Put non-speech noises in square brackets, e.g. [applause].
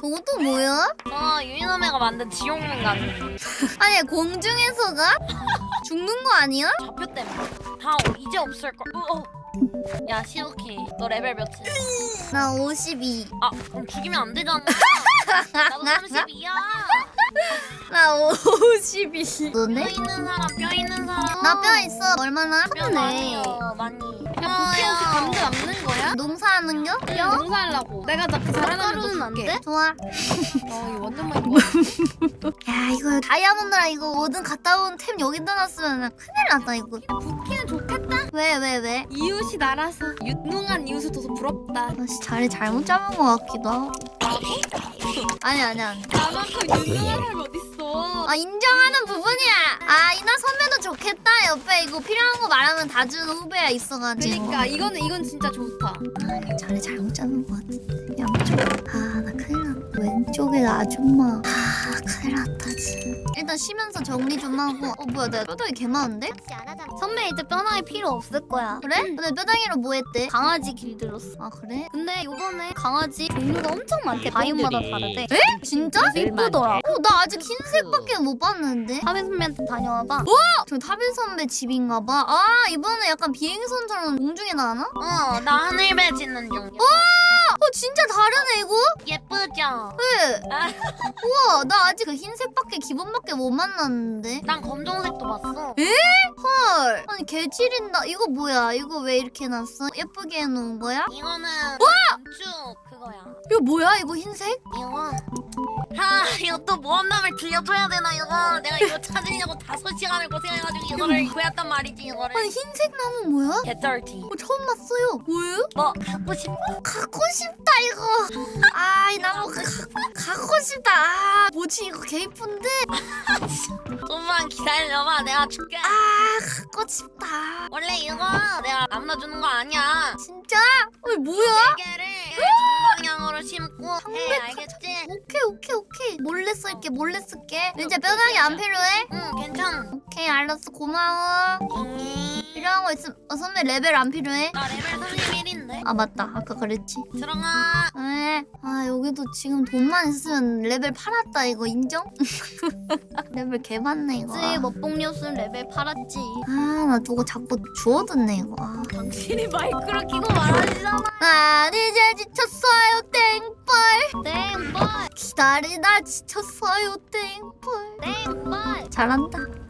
저것도 뭐야? 어 유인엄매가 만든 지옥문간 [laughs] 아니 공중에서 가? [laughs] 죽는 거 아니야? 좌표 때문에 다 어- 이제 없을 걸. 어, 어. 야 시오키 너 레벨 몇이야? 나 52. 아 그럼 죽이면 안 되잖아. 나도 32야. [laughs] 나 52. 뼈 너네? 있는 사람 뼈 있는 사람. 나 뼈 있어. 얼마나? 뼈 하네. 많이요 많이. 거야? 농사하는겨? 뼈? 농사하려고. 내가 나그 잘하면 가루는 안 줄게. 돼? 좋아. 어 이거 완전 많이 먹어. [laughs] 야 이거 다이아몬드랑 이거 뭐든 갔다 온 템 여기다 놨으면 큰일 났다 이거. 부키는 좋겠다. 왜 왜 왜? 이웃이 나라서 유능한 이웃을 둬서 부럽다. 아씨 자리 잘못 잡은 것 같기도 하고. 아니 아니 아니. 나만큼 유능한 사람이 어딨어? 아 인정하는 부분이야. 아 이나 선배도 좋겠다. 옆에 이거 필요한 거 말하면 다 주는 후배가 있어가지고. 그러니까 이거는 이건 진짜 좋다. 아니 자리 잘못 잡은 것 같은데. 양쪽. 아나 큰일 났다. 왼쪽에 아줌마. 아 큰일 났다 진짜. 일단 쉬면서 정리 좀 하고. 어 뭐야 내 뼈다귀 개 많은데? 선배 이제 뼈다귀 필요 없을 거야. 그래? 근데 뼈다귀로 뭐 했대? 강아지 길들였어. 아 그래? 근데 요번에 강아지 종류가 엄청 많대. 바이옴마다 다르대. 에? 진짜? 이쁘더라. 어, 나 아직 흰색밖에 못 봤는데. 타빈 선배한테 다녀와봐. 와! 저 타빈 선배 집인가 봐. 아 이번에 약간 비행선처럼 공중에 나나? 어나 하늘배 짓는 중. 어 진짜 다르네 이거? 예쁘죠? 네. 아, [laughs] 우와 나 아직 그 흰색밖에 기본밖에 못 만났는데. 난 검정색도 봤어. 헐. 아니 개질인다. 이거 뭐야? 이거 왜 이렇게 해놨어? 예쁘게 해놓은 거야? 이거는 건축 그거야. 이거 뭐야? 이거 흰색? 이거 하 이거 또 모험담을 들려줘야 되나 이거 내가 이거 [laughs] 찾으려고 다섯 시간을 고생해가지고 이거를 구했단 말이지 이거를 아니 흰색 나무 뭐야? 개쩔티 어, 처음 봤어요. 뭐예요? 뭐 갖고 싶어? 갖고 싶다 이거. [laughs] 아이 나무 가, 갖고 싶다. 아 뭐지 이거 개 이쁜데? [laughs] 좀만 기다려봐 내가 줄게 아 갖고 싶다. 원래 이거 내가 아무나 주는 거 아니야 진짜? 어 뭐야? 네 개를 정방향으로 심고 해 알겠지? 오케이 오케이 오케이. 몰래 쓸게 몰래 쓸게. 이제 뼈다귀 안 필요해? 응 괜찮아 오케이 알았어 고마워. 잉. 필요한 거 있으면 어, 선배 레벨 안 필요해? 나 레벨 31인데 아 맞다 아까 그랬지. 들어가 에, 아 여기도 지금 돈만 있으면 레벨 팔았다 이거 인정? [laughs] 레벨 개 많네 이거. 그치 먹봉이었으면 레벨 팔았지. 아나 누구 자꾸 주워듣네 이거. 아. 당신이 마이크로 끼고 말하시잖아. 난 이제 지쳤어요 땡벌. 땡벌 기다리다 지쳤어요 땡벌. 땡벌. 잘한다.